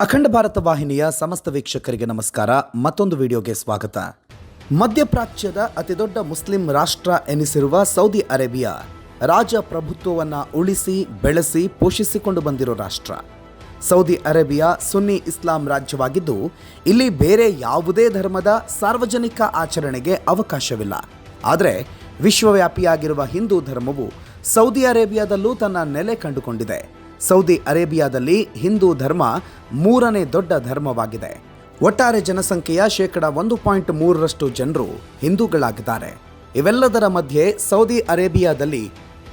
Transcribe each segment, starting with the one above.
ಅಖಂಡ ಭಾರತ ವಾಹಿನಿಯ ಸಮಸ್ತ ವೀಕ್ಷಕರಿಗೆ ನಮಸ್ಕಾರ. ಮತ್ತೊಂದು ವಿಡಿಯೋಗೆ ಸ್ವಾಗತ. ಮಧ್ಯಪ್ರಾಚ್ಯದ ಅತಿದೊಡ್ಡ ಮುಸ್ಲಿಂ ರಾಷ್ಟ್ರ ಎನಿಸಿರುವ ಸೌದಿ ಅರೇಬಿಯಾ ರಾಜಪ್ರಭುತ್ವವನ್ನು ಉಳಿಸಿ, ಬೆಳೆಸಿ, ಪೋಷಿಸಿಕೊಂಡು ಬಂದಿರೋ ರಾಷ್ಟ್ರ. ಸೌದಿ ಅರೇಬಿಯಾ ಸುನ್ನಿ ಇಸ್ಲಾಂ ರಾಜ್ಯವಾಗಿದ್ದು, ಇಲ್ಲಿ ಬೇರೆ ಯಾವುದೇ ಧರ್ಮದ ಸಾರ್ವಜನಿಕ ಆಚರಣೆಗೆ ಅವಕಾಶವಿಲ್ಲ. ಆದರೆ, ವಿಶ್ವವ್ಯಾಪಿಯಾಗಿರುವ ಹಿಂದೂ ಧರ್ಮವು ಸೌದಿ ಅರೇಬಿಯಾದಲ್ಲೂ ತನ್ನ ನೆಲೆ ಕಂಡುಕೊಂಡಿದೆ. ಸೌದಿ ಅರೇಬಿಯಾದಲ್ಲಿ ಹಿಂದೂ ಧರ್ಮ ಮೂರನೇ ದೊಡ್ಡ ಧರ್ಮವಾಗಿದೆ. ಒಟ್ಟಾರೆ ಜನಸಂಖ್ಯೆಯ ಶೇಕಡ ಒಂದು ಪಾಯಿಂಟ್ ಮೂರರಷ್ಟು ಜನರು ಹಿಂದೂಗಳಾಗಿದ್ದಾರೆ. ಇವೆಲ್ಲದರ ಮಧ್ಯೆ ಸೌದಿ ಅರೇಬಿಯಾದಲ್ಲಿ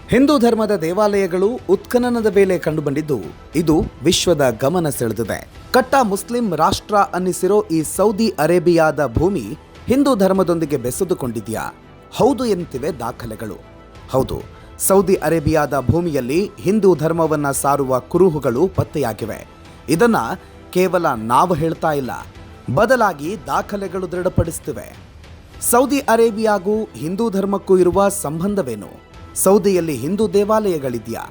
ಹಿಂದೂ ಧರ್ಮದ ದೇವಾಲಯಗಳು ಉತ್ಖನನದ ಮೇಲೆ ಕಂಡುಬಂದಿದ್ದು, ಇದು ವಿಶ್ವದ ಗಮನ ಸೆಳೆದಿದೆ. ಕಟ್ಟ ಮುಸ್ಲಿಂ ರಾಷ್ಟ್ರ ಅನ್ನಿಸಿರೋ ಈ ಸೌದಿ ಅರೇಬಿಯಾದ ಭೂಮಿ ಹಿಂದೂ ಧರ್ಮದೊಂದಿಗೆ ಬೆಸೆದುಕೊಂಡಿದೆಯಾ? ಹೌದು ಎಂತಿವೆ ದಾಖಲೆಗಳು. ಹೌದು ಸೌದಿ ಅರೇಬಿಯಾದ ಭೂಮಿಯಲ್ಲಿ ಹಿಂದೂ ಧರ್ಮವನ್ನು ಸಾರುವ ಕುರುಹುಗಳು ಪತ್ತೆಯಾಗಿವೆ. ಇದನ್ನು ಕೇವಲ ನಾವು ಹೇಳ್ತಾ ಇಲ್ಲ, ಬದಲಾಗಿ ದಾಖಲೆಗಳು ದೃಢಪಡಿಸುತ್ತಿವೆ ಸೌದಿ ಅರೇಬಿಯಾಗೂ ಹಿಂದೂ ಧರ್ಮಕ್ಕೂ ಇರುವ ಸಂಬಂಧವೇನು? ಸೌದಿಯಲ್ಲಿ ಹಿಂದೂ ದೇವಾಲಯಗಳಿದೆಯಾ?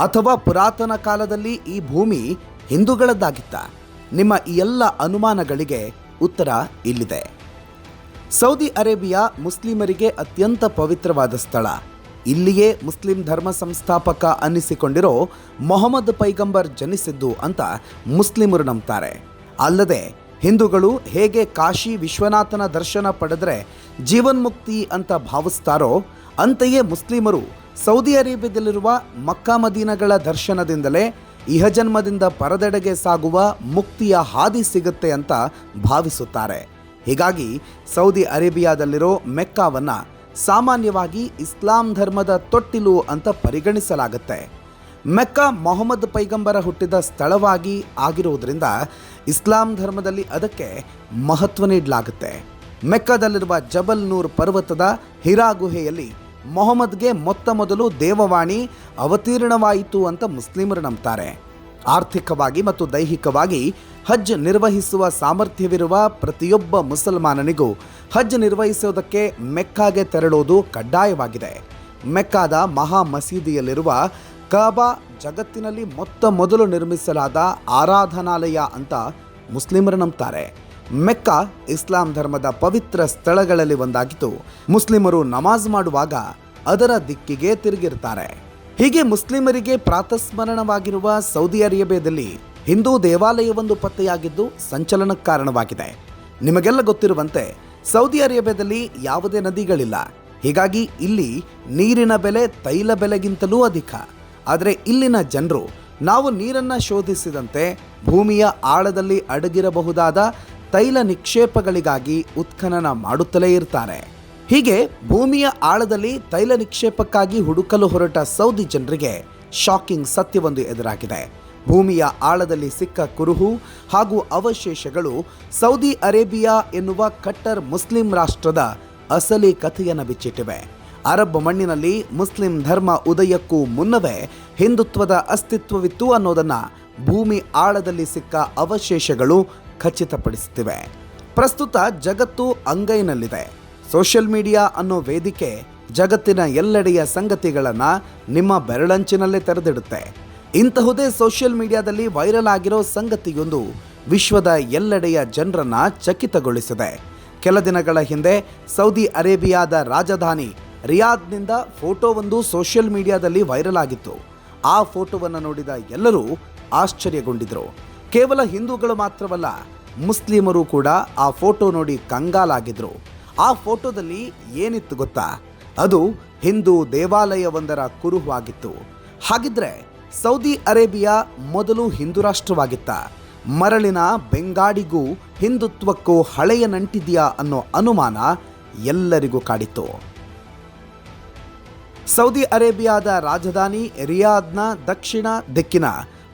ಅಥವಾ ಪುರಾತನ ಕಾಲದಲ್ಲಿ ಈ ಭೂಮಿ ಹಿಂದೂಗಳದ್ದಾಗಿತ್ತ? ನಿಮ್ಮ ಈ ಎಲ್ಲ ಅನುಮಾನಗಳಿಗೆ ಉತ್ತರ ಇಲ್ಲಿದೆ. ಸೌದಿ ಅರೇಬಿಯಾ ಮುಸ್ಲಿಮರಿಗೆ ಅತ್ಯಂತ ಪವಿತ್ರವಾದ ಸ್ಥಳ. ಇಲ್ಲಿಯೇ ಮುಸ್ಲಿಂ ಧರ್ಮ ಸಂಸ್ಥಾಪಕ ಅನ್ನಿಸಿಕೊಂಡಿರೋ ಮೊಹಮ್ಮದ್ ಪೈಗಂಬರ್ ಜನಿಸಿದ್ದು ಅಂತ ಮುಸ್ಲಿಮರು ನಂಬ್ತಾರೆ. ಅಲ್ಲದೆ ಹಿಂದೂಗಳು ಹೇಗೆ ಕಾಶಿ ವಿಶ್ವನಾಥನ ದರ್ಶನ ಪಡೆದರೆ ಜೀವನ್ಮುಕ್ತಿ ಅಂತ ಭಾವಿಸ್ತಾರೋ, ಅಂತೆಯೇ ಮುಸ್ಲಿಮರು ಸೌದಿ ಅರೇಬಿಯಾದಲ್ಲಿರುವ ಮಕ್ಕಾ ಮದೀನಗಳ ದರ್ಶನದಿಂದಲೇ ಇಹಜನ್ಮದಿಂದ ಪರದೆಡೆಗೆ ಸಾಗುವ ಮುಕ್ತಿಯ ಹಾದಿ ಸಿಗುತ್ತೆ ಅಂತ ಭಾವಿಸುತ್ತಾರೆ. ಹೀಗಾಗಿ ಸೌದಿ ಅರೇಬಿಯಾದಲ್ಲಿರೋ ಮೆಕ್ಕಾವನ್ನ ಸಾಮಾನ್ಯವಾಗಿ ಇಸ್ಲಾಂ ಧರ್ಮದ ತೊಟ್ಟಿಲು ಅಂತ ಪರಿಗಣಿಸಲಾಗುತ್ತೆ. ಮೆಕ್ಕ ಮೊಹಮ್ಮದ್ ಪೈಗಂಬರ ಹುಟ್ಟಿದ ಸ್ಥಳವಾಗಿ ಆಗಿರುವುದರಿಂದ ಇಸ್ಲಾಂ ಧರ್ಮದಲ್ಲಿ ಅದಕ್ಕೆ ಮಹತ್ವ ನೀಡಲಾಗುತ್ತೆ. ಮೆಕ್ಕದಲ್ಲಿರುವ ಜಬಲ್ ನೂರ್ ಪರ್ವತದ ಹಿರಾ ಗುಹೆಯಲ್ಲಿ ಮೊಹಮ್ಮದ್ಗೆ ಮೊತ್ತ ಮೊದಲು ದೇವವಾಣಿ ಅವತೀರ್ಣವಾಯಿತು ಅಂತ ಮುಸ್ಲಿಮರು ನಂಬ್ತಾರೆ. ಆರ್ಥಿಕವಾಗಿ ಮತ್ತು ದೈಹಿಕವಾಗಿ ಹಜ್ ನಿರ್ವಹಿಸುವ ಸಾಮರ್ಥ್ಯವಿರುವ ಪ್ರತಿಯೊಬ್ಬ ಮುಸಲ್ಮಾನನಿಗೂ ಹಜ್ ನಿರ್ವಹಿಸುವುದಕ್ಕೆ ಮೆಕ್ಕಾಗೆ ತೆರಳುವುದು ಕಡ್ಡಾಯವಾಗಿದೆ. ಮೆಕ್ಕಾದ ಮಹಾ ಮಸೀದಿಯಲ್ಲಿರುವ ಕಾಬಾ ಜಗತ್ತಿನಲ್ಲಿ ಮೊತ್ತ ಮೊದಲು ನಿರ್ಮಿಸಲಾದ ಆರಾಧನಾಲಯ ಅಂತ ಮುಸ್ಲಿಮರು ನಂಬುತ್ತಾರೆ ಮೆಕ್ಕಾ ಇಸ್ಲಾಂ ಧರ್ಮದ ಪವಿತ್ರ ಸ್ಥಳಗಳಲ್ಲಿ ಒಂದಾಗಿದ್ದು, ಮುಸ್ಲಿಮರು ನಮಾಜ್ ಮಾಡುವಾಗ ಅದರ ದಿಕ್ಕಿಗೆ ತಿರುಗಿರ್ತಾರೆ ಹೀಗೆ ಮುಸ್ಲಿಮರಿಗೆ ಪ್ರಾತಸ್ಮರಣವಾಗಿರುವ ಸೌದಿ ಅರೇಬಿಯಾದಲ್ಲಿ ಹಿಂದೂ ದೇವಾಲಯವೊಂದು ಪತ್ತೆಯಾಗಿದ್ದು ಸಂಚಲನಕ್ಕೆ ಕಾರಣವಾಗಿದೆ. ನಿಮಗೆಲ್ಲ ಗೊತ್ತಿರುವಂತೆ ಸೌದಿ ಅರೇಬಿಯಾದಲ್ಲಿ ಯಾವುದೇ ನದಿಗಳಿಲ್ಲ. ಹೀಗಾಗಿ ಇಲ್ಲಿ ನೀರಿನ ಬೆಲೆ ತೈಲ ಬೆಲೆಗಿಂತಲೂ ಅಧಿಕ. ಆದರೆ ಇಲ್ಲಿನ ಜನರು ನಾವು ನೀರನ್ನು ಶೋಧಿಸಿದಂತೆ ಭೂಮಿಯ ಆಳದಲ್ಲಿ ಅಡಗಿರಬಹುದಾದ ತೈಲ ನಿಕ್ಷೇಪಗಳಿಗಾಗಿ ಉತ್ಖನನ ಮಾಡುತ್ತಲೇ ಇರ್ತಾರೆ. ಹೀಗೆ ಭೂಮಿಯ ಆಳದಲ್ಲಿ ತೈಲ ನಿಕ್ಷೇಪಕ್ಕಾಗಿ ಹುಡುಕಲು ಹೊರಟ ಸೌದಿ ಜನರಿಗೆ ಶಾಕಿಂಗ್ ಸತ್ಯವೊಂದು ಎದುರಾಗಿದೆ. ಭೂಮಿಯ ಆಳದಲ್ಲಿ ಸಿಕ್ಕ ಕುರುಹು ಹಾಗೂ ಅವಶೇಷಗಳು ಸೌದಿ ಅರೇಬಿಯಾ ಎನ್ನುವ ಕಟ್ಟರ್ ಮುಸ್ಲಿಂ ರಾಷ್ಟ್ರದ ಅಸಲಿ ಕಥೆಯನ್ನು ಬಿಚ್ಚಿಟ್ಟಿವೆ. ಅರಬ್ ಮಣ್ಣಿನಲ್ಲಿ ಮುಸ್ಲಿಂ ಧರ್ಮ ಉದಯಕ್ಕೂ ಮುನ್ನವೇ ಹಿಂದುತ್ವದ ಅಸ್ತಿತ್ವವಿತ್ತು ಅನ್ನೋದನ್ನು ಭೂಮಿ ಆಳದಲ್ಲಿ ಸಿಕ್ಕ ಅವಶೇಷಗಳು ಖಚಿತಪಡಿಸುತ್ತಿವೆ. ಪ್ರಸ್ತುತ ಜಗತ್ತು ಅಂಗೈನಲ್ಲಿದೆ. ಸೋಷಿಯಲ್ ಮೀಡಿಯಾ ಅನ್ನೋ ವೇದಿಕೆ ಜಗತ್ತಿನ ಎಲ್ಲೆಡೆಯ ಸಂಗತಿಗಳನ್ನು ನಿಮ್ಮ ಬೆರಳಂಚಿನಲ್ಲೇ ತೆರೆದಿಡುತ್ತೆ. ಇಂತಹುದೇ ಸೋಷಿಯಲ್ ಮೀಡಿಯಾದಲ್ಲಿ ವೈರಲ್ ಆಗಿರೋ ಸಂಗತಿಯೊಂದು ವಿಶ್ವದ ಎಲ್ಲೆಡೆಯ ಜನರನ್ನ ಚಕಿತಗೊಳಿಸಿದೆ. ಕೆಲ ದಿನಗಳ ಹಿಂದೆ ಸೌದಿ ಅರೇಬಿಯಾದ ರಾಜಧಾನಿ ರಿಯಾದ್ನಿಂದ ಫೋಟೋವೊಂದು ಸೋಷಿಯಲ್ ಮೀಡಿಯಾದಲ್ಲಿ ವೈರಲ್ ಆಗಿತ್ತು. ಆ ಫೋಟೋವನ್ನು ನೋಡಿದ ಎಲ್ಲರೂ ಆಶ್ಚರ್ಯಗೊಂಡಿದ್ರು. ಕೇವಲ ಹಿಂದೂಗಳು ಮಾತ್ರವಲ್ಲ, ಮುಸ್ಲಿಮರು ಕೂಡ ಆ ಫೋಟೋ ನೋಡಿ ಕಂಗಾಲಾಗಿದ್ರು. ಆ ಫೋಟೋದಲ್ಲಿ ಏನಿತ್ತು ಗೊತ್ತಾ? ಅದು ಹಿಂದೂ ದೇವಾಲಯವೊಂದರ ಕುರುಹು ಆಗಿತ್ತು ಹಾಗಿದ್ರೆ ಸೌದಿ ಅರೇಬಿಯಾ ಮೊದಲು ಹಿಂದೂ ರಾಷ್ಟ್ರವಾಗಿತ್ತ. ಮರಳಿನ ಬೆಂಗಾಡಿಗೂ ಹಿಂದುತ್ವಕ್ಕೂ ಹಳೆಯ ನಂಟಿದೆಯಾ ಅನ್ನೋ ಅನುಮಾನ ಎಲ್ಲರಿಗೂ ಕಾಡಿತ್ತು. ಸೌದಿ ಅರೇಬಿಯಾದ ರಾಜಧಾನಿ ರಿಯಾದ್ನ ದಕ್ಷಿಣ ದಿಕ್ಕಿನ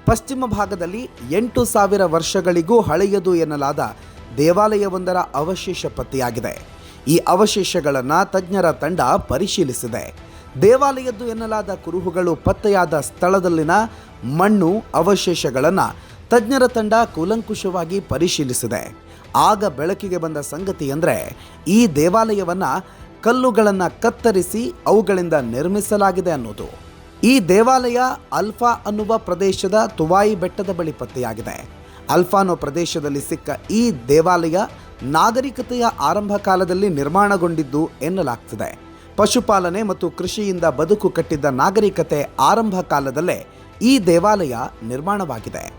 ಪಶ್ಚಿಮ ಭಾಗದಲ್ಲಿ ಎಂಟು ಸಾವಿರ ವರ್ಷಗಳಿಗೂ ಹಳೆಯದು ಎನ್ನಲಾದ ದೇವಾಲಯವೊಂದರ ಅವಶೇಷ ಪತ್ತೆಯಾಗಿದೆ. ಈ ಅವಶೇಷಗಳನ್ನು ತಜ್ಞರ ತಂಡ ಪರಿಶೀಲಿಸಿದೆ. ದೇವಾಲಯದ್ದು ಎನ್ನಲಾದ ಕುರುಹುಗಳು ಪತ್ತೆಯಾದ ಸ್ಥಳದಲ್ಲಿನ ಮಣ್ಣು ಅವಶೇಷಗಳನ್ನು ತಜ್ಞರ ತಂಡ ಕೂಲಂಕುಷವಾಗಿ ಪರಿಶೀಲಿಸಿದೆ. ಆಗ ಬೆಳಕಿಗೆ ಬಂದ ಸಂಗತಿ ಅಂದರೆ ಈ ದೇವಾಲಯವನ್ನು ಕಲ್ಲುಗಳನ್ನು ಕತ್ತರಿಸಿ ಅವುಗಳಿಂದ ನಿರ್ಮಿಸಲಾಗಿದೆ ಅನ್ನೋದು. ಈ ದೇವಾಲಯ ಅಲ್ಫಾ ಅನ್ನುವ ಪ್ರದೇಶದ ತುವಾಯಿ ಬೆಟ್ಟದ ಬಳಿ ಪತ್ತೆಯಾಗಿದೆ. ಅಲ್ಫಾನೋ ಪ್ರದೇಶದಲ್ಲಿ ಸಿಕ್ಕ ಈ ದೇವಾಲಯ ನಾಗರಿಕತೆಯ ಆರಂಭ ಕಾಲದಲ್ಲಿ ನಿರ್ಮಾಣಗೊಂಡಿದ್ದು ಎನ್ನಲಾಗ್ತದೆ. ಪಶುಪಾಲನೆ ಮತ್ತು ಕೃಷಿಯಿಂದ ಬದುಕು ಕಟ್ಟಿದ್ದ ನಾಗರಿಕತೆ ಆರಂಭ ಕಾಲದಲ್ಲೇ ಈ ದೇವಾಲಯ ನಿರ್ಮಾಣವಾಗಿದೆ.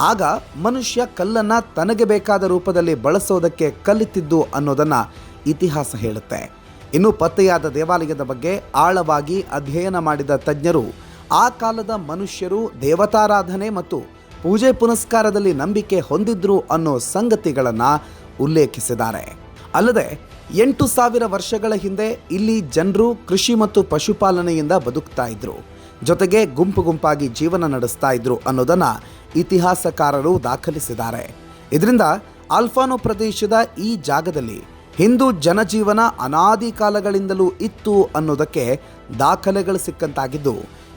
ಆಗ ಮನುಷ್ಯ ಕಲ್ಲನ್ನು ತನಗೆ ಬೇಕಾದ ರೂಪದಲ್ಲಿ ಬಳಸೋದಕ್ಕೆ ಕಲಿತಿದ್ದು ಅನ್ನೋದನ್ನು ಇತಿಹಾಸ ಹೇಳುತ್ತೆ. ಇನ್ನು ಪತ್ತೆಯಾದ ದೇವಾಲಯದ ಬಗ್ಗೆ ಆಳವಾಗಿ ಅಧ್ಯಯನ ಮಾಡಿದ ತಜ್ಞರು, ಆ ಕಾಲದ ಮನುಷ್ಯರು ದೇವತಾರಾಧನೆ ಮತ್ತು ಪೂಜೆ ಪುನಸ್ಕಾರದಲ್ಲಿ ನಂಬಿಕೆ ಹೊಂದಿದ್ರು ಅನ್ನೋ ಸಂಗತಿಗಳನ್ನು ಉಲ್ಲೇಖಿಸಿದ್ದಾರೆ. ಅಲ್ಲದೆ, ಎಂಟು ಸಾವಿರ ವರ್ಷಗಳ ಹಿಂದೆ ಇಲ್ಲಿ ಜನರು ಕೃಷಿ ಮತ್ತು ಪಶುಪಾಲನೆಯಿಂದ ಬದುಕ್ತಾ ಇದ್ರು. ಜೊತೆಗೆ ಗುಂಪು ಗುಂಪಾಗಿ ಜೀವನ ನಡೆಸ್ತಾ ಇದ್ರು ಅನ್ನೋದನ್ನು ಇತಿಹಾಸಕಾರರು ದಾಖಲಿಸಿದ್ದಾರೆ. ಇದರಿಂದ ಆಲ್ಫಾನೋ ಪ್ರದೇಶದ ಈ ಜಾಗದಲ್ಲಿ ಹಿಂದೂ ಜನಜೀವನ ಅನಾದಿ ಕಾಲಗಳಿಂದಲೂ ಇತ್ತು ಅನ್ನೋದಕ್ಕೆ ದಾಖಲೆಗಳು ಸಿಕ್ಕಂತಾಗಿದ್ದು,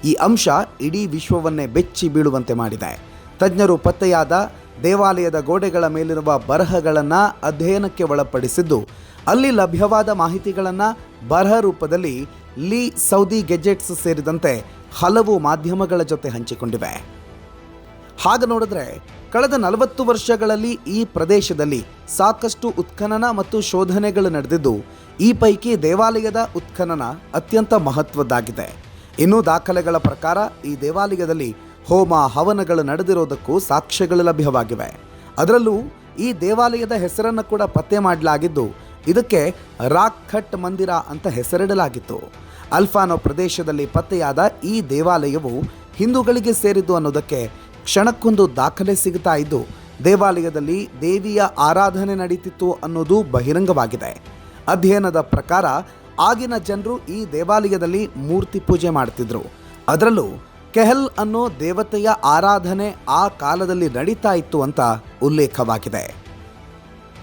ಈ ಅಂಶ ಇಡೀ ವಿಶ್ವವನ್ನೇ ಬೆಚ್ಚಿ ಬೀಳುವಂತೆ ಮಾಡಿದೆ. ತಜ್ಞರು ಪತ್ತೆಯಾದ ದೇವಾಲಯದ ಗೋಡೆಗಳ ಮೇಲಿರುವ ಬರಹಗಳನ್ನು ಅಧ್ಯಯನಕ್ಕೆ ಒಳಪಡಿಸಿದ್ದು, ಅಲ್ಲಿ ಲಭ್ಯವಾದ ಮಾಹಿತಿಗಳನ್ನು ಬರಹ ರೂಪದಲ್ಲಿ ಲೀ ಸೌದಿ ಗೆಜೆಟ್ಸ್ ಸೇರಿದಂತೆ ಹಲವು ಮಾಧ್ಯಮಗಳ ಜೊತೆ ಹಂಚಿಕೊಂಡಿವೆ. ಹಾಗೆ ನೋಡಿದ್ರೆ, ಕಳೆದ ನಲವತ್ತು ವರ್ಷಗಳಲ್ಲಿ ಈ ಪ್ರದೇಶದಲ್ಲಿ ಸಾಕಷ್ಟು ಉತ್ಖನನ ಮತ್ತು ಶೋಧನೆಗಳು ನಡೆದಿದ್ದು, ಈ ಪೈಕಿ ದೇವಾಲಯದ ಉತ್ಖನನ ಅತ್ಯಂತ ಮಹತ್ವದ್ದಾಗಿದೆ. ಇನ್ನು ದಾಖಲೆಗಳ ಪ್ರಕಾರ ಈ ದೇವಾಲಯದಲ್ಲಿ ಹೋಮ ಹವನಗಳು ನಡೆದಿರೋದಕ್ಕೂ ಸಾಕ್ಷ್ಯಗಳು ಲಭ್ಯವಾಗಿವೆ. ಅದರಲ್ಲೂ ಈ ದೇವಾಲಯದ ಹೆಸರನ್ನು ಕೂಡ ಪತ್ತೆ ಮಾಡಲಾಗಿದ್ದು, ಇದಕ್ಕೆ ರಾಕ್ ಖಟ್ ಮಂದಿರ ಅಂತ ಹೆಸರಿಡಲಾಗಿತ್ತು. ಅಲ್ಫಾನೋ ಪ್ರದೇಶದಲ್ಲಿ ಪತ್ತೆಯಾದ ಈ ದೇವಾಲಯವು ಹಿಂದೂಗಳಿಗೆ ಸೇರಿದ್ದು ಅನ್ನೋದಕ್ಕೆ ಕ್ಷಣಕ್ಕೊಂದು ದಾಖಲೆ ಸಿಗುತ್ತಾ ಇದ್ದು, ದೇವಾಲಯದಲ್ಲಿ ದೇವಿಯ ಆರಾಧನೆ ನಡೀತಿತ್ತು ಅನ್ನೋದು ಬಹಿರಂಗವಾಗಿದೆ. ಅಧ್ಯಯನದ ಪ್ರಕಾರ ಆಗಿನ ಜನರು ಈ ದೇವಾಲಯದಲ್ಲಿ ಮೂರ್ತಿ ಪೂಜೆ ಮಾಡ್ತಿದ್ರು. ಅದರಲ್ಲೂ ಕೆಹಲ್ ಅನ್ನೋ ದೇವತೆಯ ಆರಾಧನೆ ಆ ಕಾಲದಲ್ಲಿ ನಡೀತಾ ಇತ್ತು ಅಂತ ಉಲ್ಲೇಖವಾಗಿದೆ.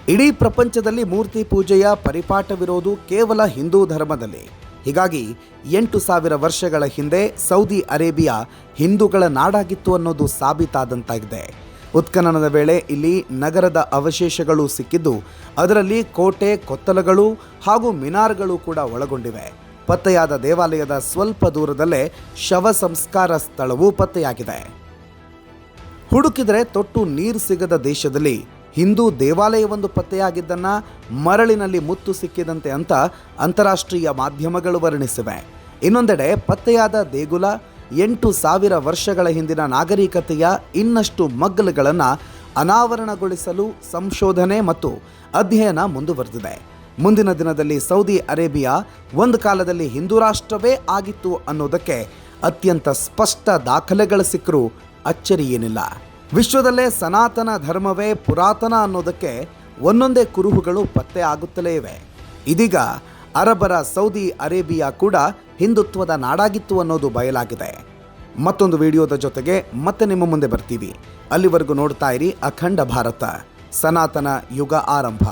ಇಡೀ ಪ್ರಪಂಚದಲ್ಲಿ ಮೂರ್ತಿ ಪೂಜೆಯ ಪರಿಪಾಠವಿರೋದು ಕೇವಲ ಹಿಂದೂ ಧರ್ಮದಲ್ಲಿ. ಹೀಗಾಗಿ ಎಂಟು ಸಾವಿರ ವರ್ಷಗಳ ಹಿಂದೆ ಸೌದಿ ಅರೇಬಿಯಾ ಹಿಂದೂಗಳ ನಾಡಾಗಿತ್ತು ಅನ್ನೋದು ಸಾಬೀತಾದಂತಾಗಿದೆ. ಉತ್ಖನನದ ವೇಳೆ ಇಲ್ಲಿ ನಗರದ ಅವಶೇಷಗಳು ಸಿಕ್ಕಿದ್ದು, ಅದರಲ್ಲಿ ಕೋಟೆ, ಕೊತ್ತಲಗಳು ಹಾಗೂ ಮಿನಾರ್ಗಳು ಕೂಡ ಒಳಗೊಂಡಿವೆ. ಪತ್ತೆಯಾದ ದೇವಾಲಯದ ಸ್ವಲ್ಪ ದೂರದಲ್ಲೇ ಶವ ಸಂಸ್ಕಾರ ಸ್ಥಳವೂ ಪತ್ತೆಯಾಗಿದೆ. ಹುಡುಕಿದರೆ ತೊಟ್ಟು ನೀರು ಸಿಗದ ದೇಶದಲ್ಲಿ ಹಿಂದೂ ದೇವಾಲಯವೊಂದು ಪತ್ತೆಯಾಗಿದ್ದನ್ನ ಮರಳಿನಲ್ಲಿ ಮುತ್ತು ಸಿಕ್ಕಿದಂತೆ ಅಂತ ಅಂತಾರಾಷ್ಟ್ರೀಯ ಮಾಧ್ಯಮಗಳು ವರ್ಣಿಸಿವೆ. ಇನ್ನೊಂದೆಡೆ ಪತ್ತೆಯಾದ ದೇಗುಲ ಎಂಟು ಸಾವಿರ ವರ್ಷಗಳ ಹಿಂದಿನ ನಾಗರಿಕತೆಯ ಇನ್ನಷ್ಟು ಮಗ್ಗಲುಗಳನ್ನು ಅನಾವರಣಗೊಳಿಸಲು ಸಂಶೋಧನೆ ಮತ್ತು ಅಧ್ಯಯನ ಮುಂದುವರೆದಿದೆ. ಮುಂದಿನ ದಿನದಲ್ಲಿ ಸೌದಿ ಅರೇಬಿಯಾ ಒಂದು ಕಾಲದಲ್ಲಿ ಹಿಂದೂ ರಾಷ್ಟ್ರವೇ ಆಗಿತ್ತು ಅನ್ನೋದಕ್ಕೆ ಅತ್ಯಂತ ಸ್ಪಷ್ಟ ದಾಖಲೆಗಳು ಸಿಕ್ಕರೂ. ಅಚ್ಚರಿ ಏನಿಲ್ಲ. ವಿಶ್ವದಲ್ಲೇ ಸನಾತನ ಧರ್ಮವೇ ಪುರಾತನ ಅನ್ನೋದಕ್ಕೆ ಒಂದೊಂದೇ ಕುರುಹುಗಳು ಪತ್ತೆ ಆಗುತ್ತಲೇ ಇವೆ. ಇದೀಗ ಅರಬರ ಸೌದಿ ಅರೇಬಿಯಾ ಕೂಡ ಹಿಂದುತ್ವದ ನಾಡಾಗಿತ್ತು ಅನ್ನೋದು ಬಯಲಾಗಿದೆ. ಮತ್ತೊಂದು ವಿಡಿಯೋದ ಜೊತೆಗೆ ಮತ್ತೆ ನಿಮ್ಮ ಮುಂದೆ ಬರ್ತೀವಿ. ಅಲ್ಲಿವರೆಗೂ ನೋಡ್ತಾ ಇರಿ ಅಖಂಡ ಭಾರತ. ಸನಾತನ ಯುಗ ಆರಂಭ.